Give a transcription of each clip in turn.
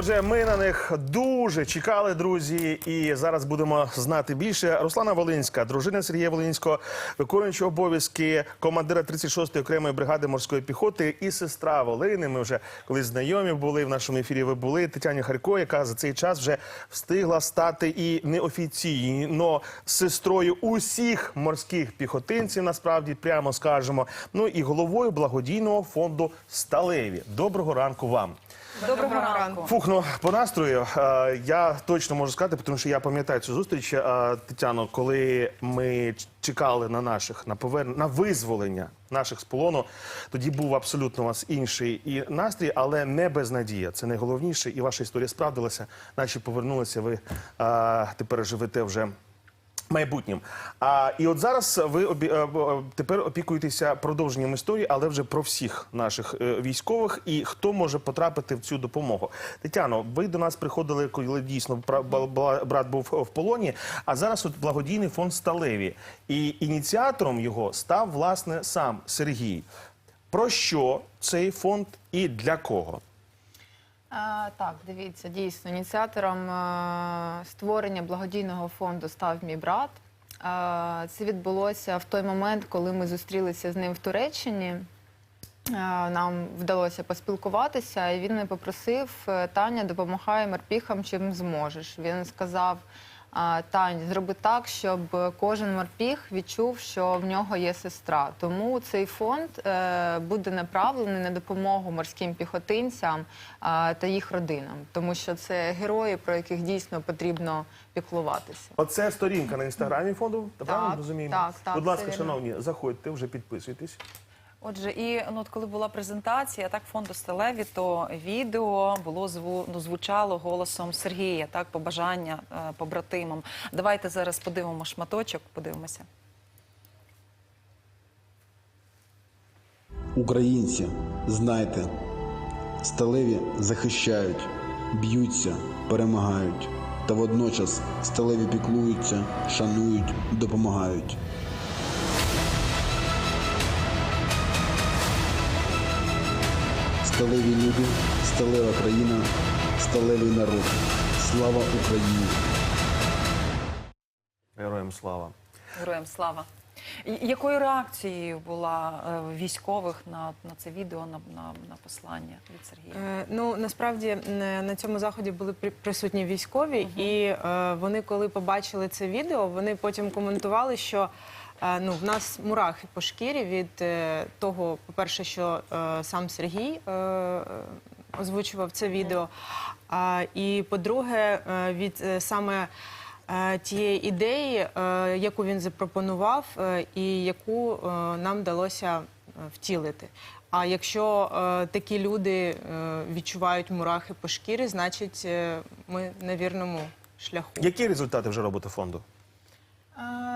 Отже, ми на них дуже чекали, друзі, і зараз будемо знати більше. Руслана Волинська, дружина Сергія Волинського, виконуючи обов'язки командира 36-ї окремої бригади морської піхоти і сестра Волини. Ми вже колись знайомі були в нашому ефірі. Ви були Тетяні Харько, яка за цей час вже встигла стати і неофіційно сестрою усіх морських піхотинців. Насправді, прямо скажемо. Ну і головою благодійного фонду Сталеві. Доброго ранку вам. Доброго ранку. Фух, ну по настрою е, я точно можу сказати, тому що я пам'ятаю цю зустріч, е, Тетяно, коли ми чекали на наших на повер... на визволення наших з полону. Тоді був абсолютно у вас інший і настрій, але не безнадія. Це найголовніше, і ваша історія справдилася, наче повернулися. Ви е, тепер живете вже. Майбутнім. А і от зараз ви обі... е, е, тепер опікуєтеся продовженням історії, але вже про всіх наших е, військових і хто може потрапити в цю допомогу. Тетяно, ви до нас приходили, коли дійсно брат був в полоні. А зараз от благодійний фонд Сталеві. І ініціатором його став власне сам Сергій. Про що цей фонд і для кого? А, так, дивіться, дійсно, ініціатором а, створення благодійного фонду став мій брат. А, це відбулося в той момент, коли ми зустрілися з ним в Туреччині. А, Нам вдалося поспілкуватися, і він мене попросив: е, Таня, допомагай морпіхам, чим зможеш. Він сказав: «А, Тань, зроби так, щоб кожен морпіх відчув, що в нього є сестра. Тому цей фонд е, буде направлений на допомогу морським піхотинцям та їх родинам, тому що це герої, про яких дійсно потрібно піклуватися. Оце сторінка на інстаграмі фонду. Та Так, правильно розуміємо? так, так, Будь ласка, шановні, заходьте, вже підписуйтесь. Отже, і ну, от коли була презентація так фонду Сталеві, то відео було зву, ну, звучало голосом Сергія, так побажання е, побратимам. Давайте зараз подивимо шматочок, подивимося. Українці, знайте, сталеві захищають, б'ються, перемагають, та водночас сталеві піклуються, шанують, допомагають. Сталеві люди, сталева країна, сталевий народ. Слава Україні! Героям слава. Героям слава. Якою реакцією була е, військових на, на це відео, на, на, на послання від Сергія? Е, Ну насправді на цьому заході були при- присутні військові, і е, вони, коли побачили це відео, вони потім коментували, що е, ну в нас мурахи по шкірі від е, того, по-перше, що е, сам Сергій е, озвучував це відео. А, і по-друге, від саме тієї ідеї, яку він запропонував, і яку нам вдалося втілити. А якщо такі люди відчувають мурахи по шкірі, значить ми на вірному шляху. Які результати вже робите фонду?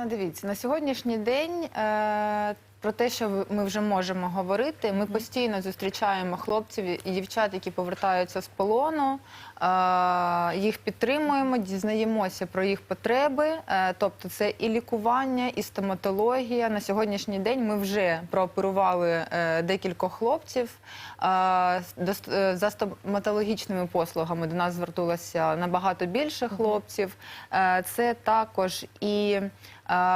Дивіться, на сьогоднішній день е, про те, що ми вже можемо говорити, ми постійно зустрічаємо хлопців і дівчат, які повертаються з полону. Їх підтримуємо, дізнаємося про їх потреби. Е, Тобто, це і лікування, і стоматологія. На сьогоднішній день ми вже прооперували е, декількох хлопців. Е, За стоматологічними послугами до нас звернулося набагато більше хлопців. Це також і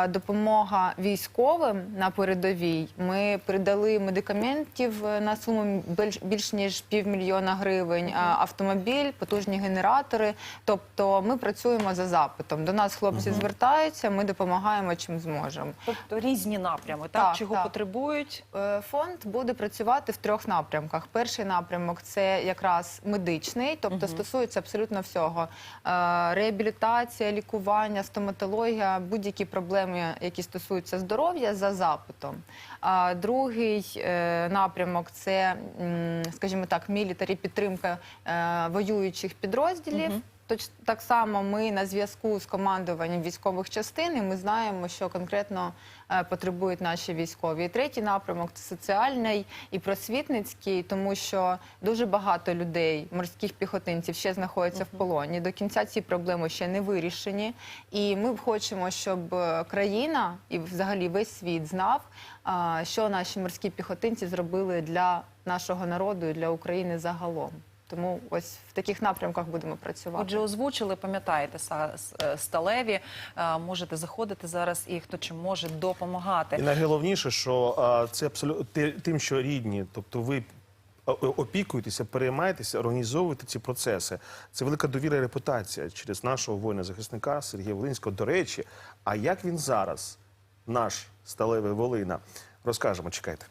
допомога військовим на передовій. Ми передали медикаментів е, на суму більш, ніж півмільйона гривень, автомобіль, потужні генератори. Тобто ми працюємо за запитом. До нас хлопці звертаються, ми допомагаємо чим зможемо. Тобто різні напрями, так, Так, чого так. потребують. Е, Фонд буде працювати в трьох напрямках. Перший напрямок це якраз медичний, тобто стосується абсолютно всього: Е, реабілітація, лікування, стоматологія, будь-які проблеми, які стосуються здоров'я за запитом. А другий е, напрямок це, скажімо так, мілітарі підтримка е, воюючих підрозділів. Точ так само ми на зв'язку з командуванням військових частин, і ми знаємо, що конкретно е, потребують наші військові. І третій напрямок це соціальний і просвітницький, тому що дуже багато людей, морських піхотинців, ще знаходяться в полоні. До кінця ці проблеми ще не вирішені. І ми хочемо, щоб е, країна і взагалі весь світ знав, що наші морські піхотинці зробили для нашого народу і для України загалом. Тому ось в таких напрямках будемо працювати. Отже, озвучили, пам'ятаєте, е, сталеві. Е, Можете заходити зараз і хто чим може І допомагати. найголовніше, що це абсолютно тим, що рідні, тобто ви опікуєтеся, переймаєтеся, організовуєте ці процеси. Це велика довіра і репутація через нашого воїна-захисника Сергія Волинського. До речі, а як він зараз, наш сталевий Волина, розкажемо, чекайте.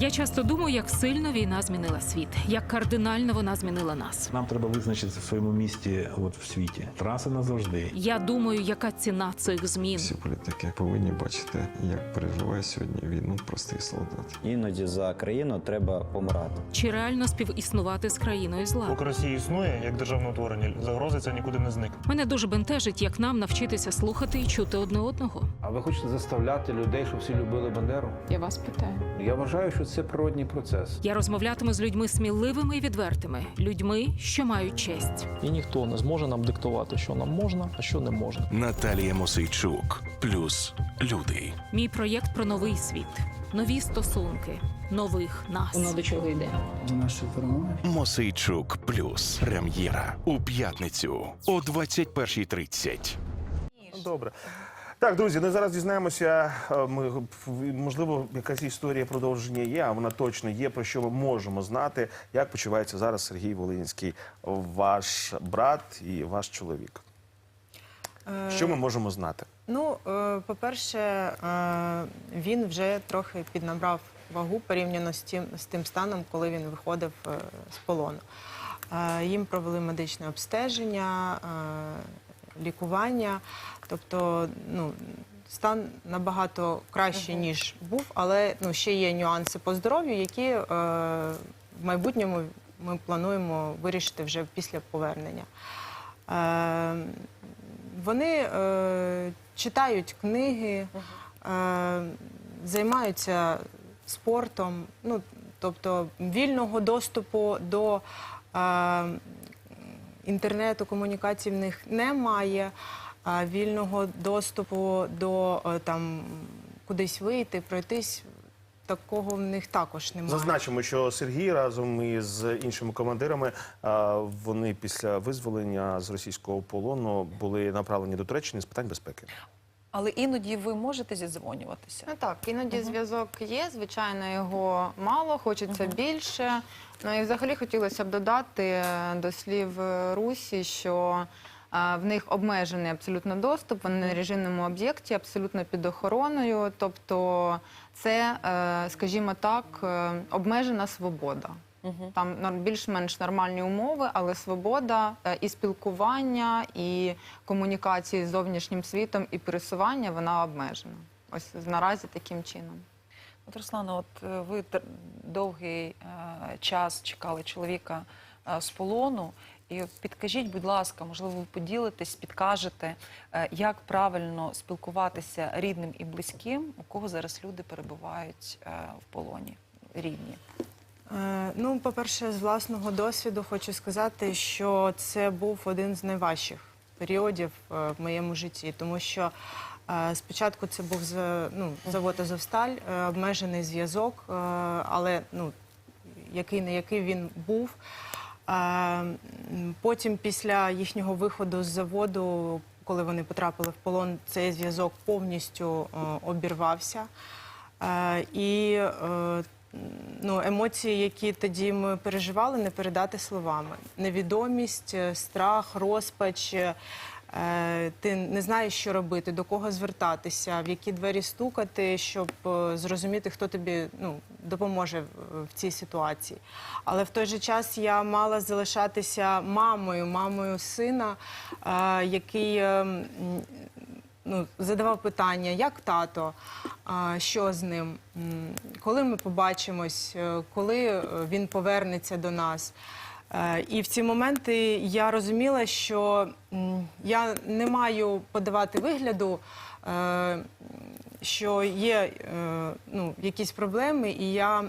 Я часто думаю, як сильно війна змінила світ, як кардинально вона змінила нас. Нам треба визначитися в своєму місті от в світі. Траси назавжди. Я думаю, яка ціна цих змін. Всі політики повинні бачити, як переживає сьогодні війну простий солдат. Іноді за країну треба помирати. Чи реально співіснувати з країною зла? Поки Росія існує як державне утворення, загрози це нікуди не зникне. Мене дуже бентежить, як нам навчитися слухати і чути одне одного. Ви хочете заставляти людей, щоб всі любили Бандеру? Я вас питаю. Я вважаю, що це природній процес. Я розмовлятиму з людьми сміливими і відвертими, людьми, що мають честь. І ніхто не зможе нам диктувати, що нам можна, а що не можна. Наталія Мосейчук плюс люди. Мій проєкт про новий світ, нові стосунки, нових нас. Воно до чого йде? До нашої перемоги. Мосейчук плюс прем'єра у п'ятницю о 21.30. Ну, Добре. Так, друзі, ну зараз дізнаємося. е, Ми можливо, якась історія продовження є, а вона точно є. Про що ми можемо знати, як почувається зараз Сергій Волинський, ваш брат і ваш чоловік. Що ми можемо знати? Ну, е, по-перше, е, він вже трохи піднабрав вагу порівняно з тим, з тим станом, коли він виходив е, з полону. Е, Їм провели медичне обстеження, е, лікування. Тобто, ну, стан набагато кращий, ніж був, але ну, ще є нюанси по здоров'ю, які е, в майбутньому ми плануємо вирішити вже після повернення. Е, вони е, читають книги, е, займаються спортом, ну, тобто вільного доступу до е, інтернету, комунікацій в них немає, вільного доступу до е, там, кудись вийти, пройтись. Такого в них також немає. Зазначимо, що Сергій разом із іншими командирами е, вони після визволення з російського полону були направлені до Туреччини з питань безпеки. Але іноді ви можете зідзвонюватися. Ну так, іноді зв'язок є, звичайно, його мало, хочеться більше. Ну і взагалі хотілося б додати е, до слів е, Русі, що е, в них обмежений абсолютно доступ, вони на режимному об'єкті, абсолютно під охороною. Тобто це, скажімо так, обмежена свобода. Там нор- більш-менш нормальні умови, але свобода е, і спілкування, і комунікації з зовнішнім світом, і пересування вона обмежена. Ось наразі таким чином. От Руслана, от е, ви довгий е, час чекали чоловіка з полону. І підкажіть, будь ласка, можливо, ви поділитесь, підкажете, як правильно спілкуватися рідним і близьким, у кого зараз люди перебувають в полоні рідні. Е, Ну, по-перше, з власного досвіду хочу сказати, що це був один з найважчих періодів е, в моєму житті, тому що е, спочатку це був ну, завод Азовсталь, обмежений зв'язок, але ну, який не який він був. Потім, після їхнього виходу з заводу, коли вони потрапили в полон, цей зв'язок повністю обірвався. І ну, емоції, які тоді ми переживали, не передати словами. Невідомість, е, страх, розпач. е, Ти не знаєш, що робити, до кого звертатися, в які двері стукати, щоб е, зрозуміти, хто тобі ну, допоможе в- цій ситуації. Але в той же час я мала залишатися мамою, мамою сина, який е, м, ну, задавав питання, як тато, що з ним, коли ми побачимось, е, коли е, він повернеться до нас. Е, І в ці моменти я розуміла, що я не маю подавати вигляду, що є ну, якісь проблеми, і я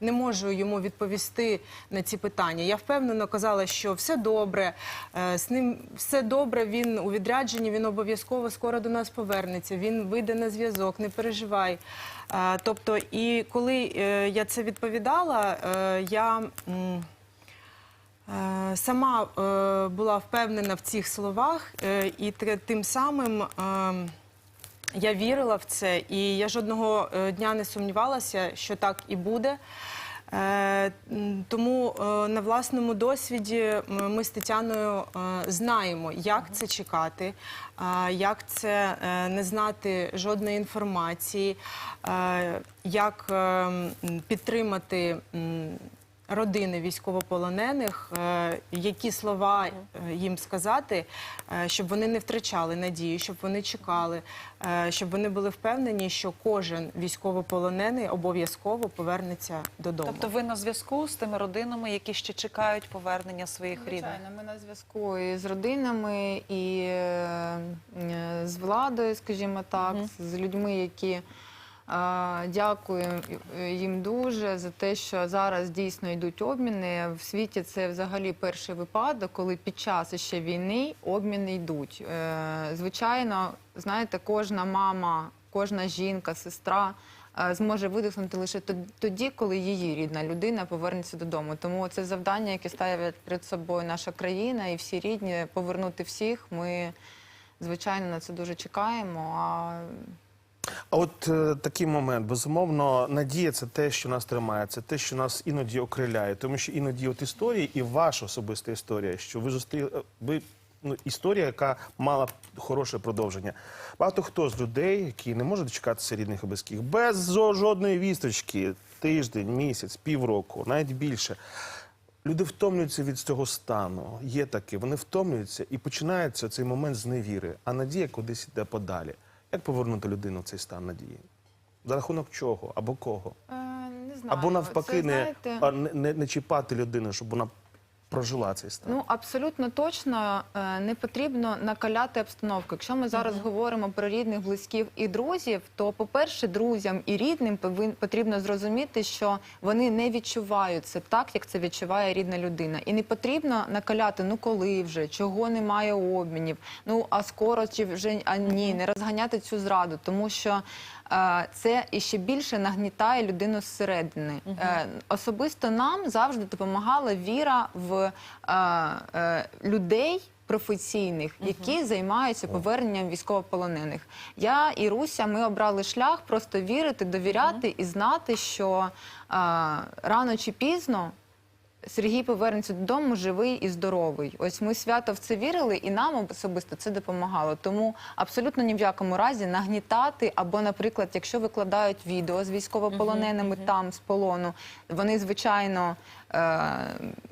не можу йому відповісти на ці питання. Я впевнено казала, що все добре, е, з ним все добре. Він у відрядженні, він обов'язково скоро до нас повернеться. Він вийде на зв'язок, не переживай. Е, Тобто, і коли е, я це відповідала, я. Сама була впевнена в цих словах, і тим самим е, я вірила в це, і я жодного е, дня не сумнівалася, що так і буде. Е, Тому е, на власному досвіді ми з Тетяною знаємо, як це чекати, як це не знати жодної інформації, як е, підтримати. Родини військовополонених, е, які слова е, їм сказати, е, щоб вони не втрачали надію, щоб вони чекали, щоб вони були впевнені, що кожен військовополонений обов'язково повернеться додому. Тобто ви на зв'язку з тими родинами, які ще чекають повернення своїх рідних? Звичайно, ми на зв'язку і з родинами, і з владою, скажімо так, з людьми, які дякую їм дуже за те, що зараз дійсно йдуть обміни. В світі це взагалі перший випадок, коли під час ще війни обміни йдуть. Е, Звичайно, знаєте, кожна мама, кожна жінка, сестра. е, Зможе видихнути лише тоді, коли її рідна людина повернеться додому. Тому це завдання, яке ставить перед собою наша країна і всі рідні повернути всіх. Ми звичайно на це дуже чекаємо. А А от е, такий момент, безумовно, надія це те, що нас тримає, це те, що нас іноді окриляє. Тому що іноді от історії, і ваша особиста історія, що ви зустріли, е, ви ну, історія, яка мала хороше продовження. Багато хто з людей, які не можуть дочекатися рідних і близьких, без жодної вісточки, тиждень, місяць, півроку, навіть більше. Люди втомлюються від цього стану. Є таке, вони втомлюються і починається цей момент з невіри, а надія кудись йде подалі. Як повернути людину в цей стан надії? За рахунок чого або кого? е, не знаю. Або навпаки, Це, не, знаєте, не, не, не чіпати людину, щоб вона прожила цей стан. Ну абсолютно точно е, не потрібно накаляти обстановку. Якщо ми зараз говоримо про рідних, близьких і друзів, то по-перше, друзям і рідним потрібно зрозуміти, що вони не відчувають це так, як це відчуває рідна людина. І не потрібно накаляти, ну коли вже, чого немає обмінів, ну а скоро чи вже а ні, не розганяти цю зраду, тому що. Це іще більше нагнітає людину зсередини. Е, Особисто нам завжди допомагала віра в е, е, людей. Професійних, які займаються поверненням військовополонених, я і Руся, ми обрали шлях просто вірити, довіряти і знати, що е, рано чи пізно Сергій повернеться додому живий і здоровий. Ось ми свято в це вірили, і нам особисто це допомагало. Тому абсолютно ні в якому разі нагнітати, або, наприклад, якщо викладають відео з військовополоненими там з полону, вони звичайно. Е,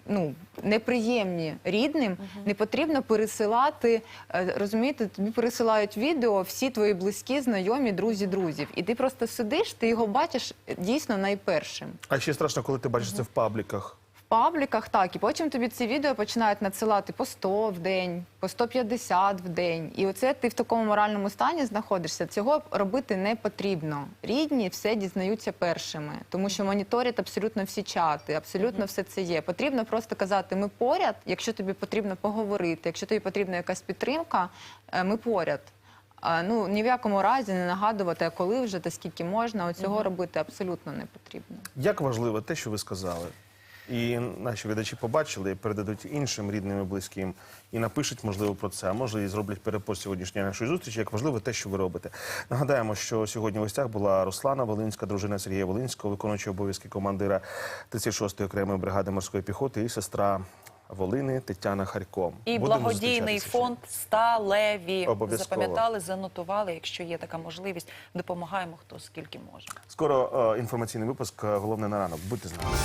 ну, неприємні рідним, не потрібно пересилати. е, Розумієте, тобі пересилають відео всі твої близькі, знайомі, друзі, друзів. І ти просто сидиш, ти його бачиш дійсно найпершим. А ще страшно, коли ти бачиш це в пабліках. В пабліках так, і потім тобі ці відео починають надсилати по 100 в день, по 150 в день. І оце ти в такому моральному стані знаходишся. Цього робити не потрібно. Рідні все дізнаються першими, тому що моніторять абсолютно всі чати, абсолютно все це є. Потрібно просто казати, ми поряд, якщо тобі потрібно поговорити, якщо тобі потрібна якась підтримка, е, ми поряд. Ну ні в якому разі не нагадувати, коли вже та скільки можна. Оцього робити абсолютно не потрібно. Як важливо те, що ви сказали, і наші глядачі побачили, передадуть іншим рідним і близьким, і напишуть, можливо, про це, а може і зроблять перепост сьогоднішньої нашої зустрічі. Як важливо те, що ви робите. Нагадаємо, що сьогодні в гостях була Руслана Волинська, дружина Сергія Волинського, виконуюча обов'язки командира 36-ї окремої бригади морської піхоти, і сестра Волини Тетяна Харько. І Будемо благодійний фонд сталеві. Обов'язково. Запам'ятали, занотували. Якщо є така можливість, допомагаємо хто скільки може. Скоро е, інформаційний випуск. е, Головне на ранок. Будьте з нами.